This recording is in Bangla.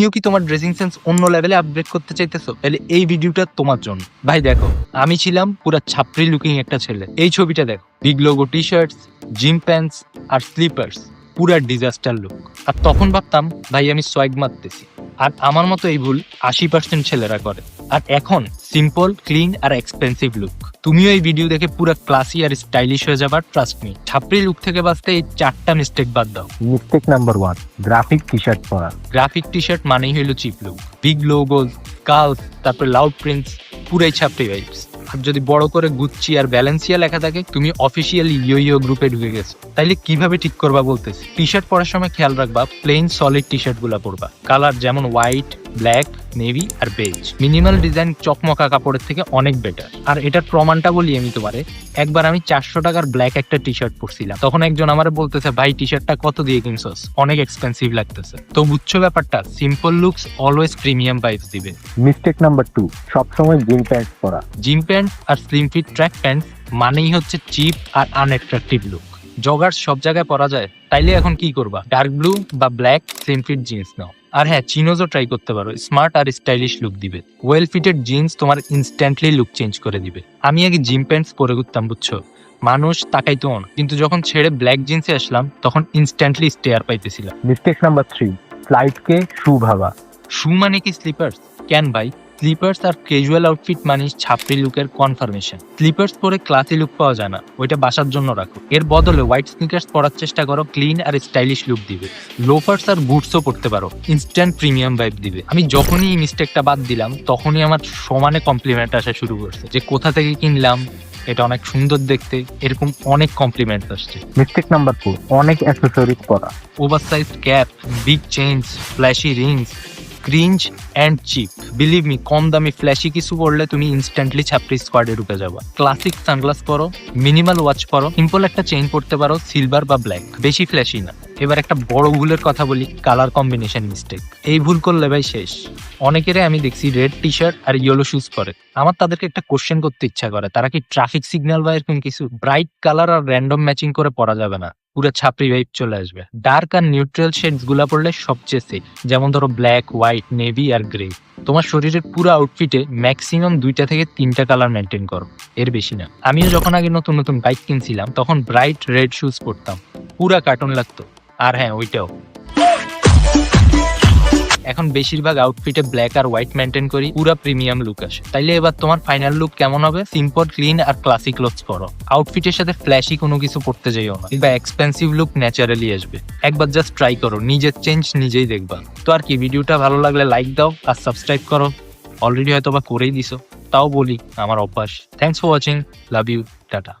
তুমিও কি তোমার ড্রেসিং সেন্স অন্য লেভেলে আপগ্রেড করতে চাইতেছো? তাহলে এই ভিডিওটা তোমার জন্য। ভাই, দেখো, আমি ছিলাম পুরো ছাপরি লুকিং একটা ছেলে। এই ছবিটা দেখো। Big logo T shirts gym pants আর স্লিপার্স পুরা ডিজাস্টার লুক আর তখন ভাবতাম, ভাই, আমি সোয়াগ মারতেছি। আর আমার মতো এই ভুল আশি পার্সেন্ট ছেলেরা করে। আর এখন সিম্পল ক্লিন আর এক্সপেন্সিভ লুক তুমিও এই ভিডিও দেখে পুরো ক্লাসি আর স্টাইলিশ হয়ে যাবার ট্রাস্ট মি ছাপরি লুক থেকে বাঁচতে এই চারটা মিস্টেক বাদ দাও। Mistake number one graphic T shirt পরা। গ্রাফিক টি শার্ট মানেই হলো cheap look big logos colours তারপর লাউড প্রিন্টস পুরাই ছাপড়ি ভাইবস আর যদি বড় করে গুচ্ছি আর ব্যালেন্সিয়া লেখা থাকে তুমি অফিসিয়ালি ইয়ো ইয়ো গ্রুপে ঢুকে গেছো। তাইলে কীভাবে ঠিক করবা বলতেছি? টি শার্ট পরার সময় খেয়াল রাখবা প্লেন সলিড টি শার্টগুলা পরবা। কালার যেমন হোয়াইট ব্ল্যাক নেভি আর বেজ। মিনিমাল ডিজাইন চকমকা কাপড়ের থেকে অনেক বেটার আর এটার প্রমাণটা বলি আমি তোমারে। একবার আমি চারশো টাকার ব্ল্যাক একটা টি শার্ট পরছিলাম। তখন একজন আমার বলতেছে ভাই টি শার্টটা কত দিয়ে কিনছস? অনেক এক্সপেন্সিভ লাগতেছে। তো বুঝছ ব্যাপারটা? Simple looks always premium vibes দিবে। মিস্টেক নাম্বার টু সবসময় জিম প্যান্ট পরা। জিম প্যান্ট আর স্লিম ফিট ট্র্যাক প্যান্ট মানেই হচ্ছে চিপ আর আনঅ্যাট্রাকটিভ লুক জগার সব জায়গায় পরা যায় তাইলে এখন কি করবা? ডার্ক ব্লু বা ব্ল্যাক স্লিম ফিট জিন্স নাও। আর হ্যাঁ চিনোজও ট্রাই করতে পারো স্মার্ট আর স্টাইলিশ লুক দিবে। ওয়েল ফিটেড জিন্স তোমার ইনস্ট্যান্টলি লুক চেঞ্জ করে দিবে। আমি আগে জিম প্যান্টস পরে ঘুরতাম বুঝছ? মানুষ তাকাইতো না কিন্তু যখন ছেড়ে ব্ল্যাক জিন্সে আসলাম তখন ইনস্ট্যান্টলি স্টেয়ার পাইতেছিলাম। মিস্টেক নাম্বার থ্রি ফ্লাইটকে শু ভাবা। শু মানে কি স্লিপার্স কেন ভাই স্লিপার্স আর ক্যাজুয়াল আউটফিট মানে ছাপড়ি লুকের কনফার্মেশন স্লিপার্স পরে ক্লাসি লুক পাওয়া যায় না ওইটা বাসার জন্য রাখো। এর বদলে হোয়াইট স্নিকার্স পরার চেষ্টা করো ক্লিন আর স্টাইলিশ লুক দিবে। লোফার্স আর বুটসও পড়তে পারো ইনস্ট্যান্ট প্রিমিয়াম ভাইব দিবে। আমি যখনই এই মিস্টেকটা বাদ দিলাম তখনই আমার সমানে কমপ্লিমেন্ট আসা শুরু করছে যে কোথা থেকে কিনলাম এটা অনেক সুন্দর দেখতে এরকম অনেক কমপ্লিমেন্ট আসছে। মিস্টেক নাম্বার ফোর অনেক অ্যাক্সেসরিজ পরা। Over size cap big chains flashy rings cringe and cheap believe me কম দামি ফ্ল্যাশি কিছু পড়লে তুমি ইনস্ট্যান্টলি ছাপড়ি স্কোয়াডে ঢুকে যাবা। ক্লাসিক সানগ্লাস পরো মিনিমাল ওয়াচ পরো সিম্পল একটা চেইন পড়তে পারো সিলভার বা ব্ল্যাক বেশি ফ্ল্যাশি না। এবার একটা বড় ভুলের কথা বলি কালার কম্বিনেশন মিস্টেক এই ভুল করলে ভাই শেষ। অনেকেরে আমি দেখছি রেড টি শার্ট আর ইয়েলো শুজ পরে। আমার তাদেরকে একটা কোশ্চেন করতে ইচ্ছা করে, তারা কি ট্রাফিক সিগন্যাল বা এরকম কিছু? ব্রাইট কালার আর র্যান্ডম ম্যাচিং করে পরা যাবে না। পুরো ছাপড়ি ভাইব চলে আসবে। ডার্ক আর নিউট্রাল শেডসগুলা পড়লে সবচেয়ে সেফ যেমন ধরো ব্ল্যাক হোয়াইট নেভি আর গ্রে তোমার শরীরের পুরো আউটফিটে ম্যাক্সিমাম দুইটা থেকে তিনটা কালার মেনটেন করো। এর বেশি না। আমিও যখন আগে নতুন নতুন বাইক কিনছিলাম, তখন ব্রাইট রেড শুজ পরতাম। পুরা কার্টুন লাগতো। আর হ্যাঁ ওইটাও। এখন বেশিরভাগ আউটফিটে ব্ল্যাক আর হোয়াইট মেনটেন করি, পুরা প্রিমিয়াম লুক আসে। তাইলে এবার তোমার ফাইনাল লুক কেমন হবে? সিম্পল ক্লিন আর ক্লাসিক লুকস পরো। আউটফিটের সাথে ফ্ল্যাশি কোনো কিছু পড়তে যাইও না। বা এক্সপেন্সিভ লুক ন্যাচারালি আসবে। একবার জাস্ট ট্রাই করো, নিজের চেঞ্জ নিজেই দেখবা। তো আর কি, ভিডিওটা ভালো লাগলে লাইক দাও আর সাবস্ক্রাইব করো। অলরেডি হয়তো বা করেই দিছো। তাও বলি, আমার অভ্যাস। Thanks for watching love you tata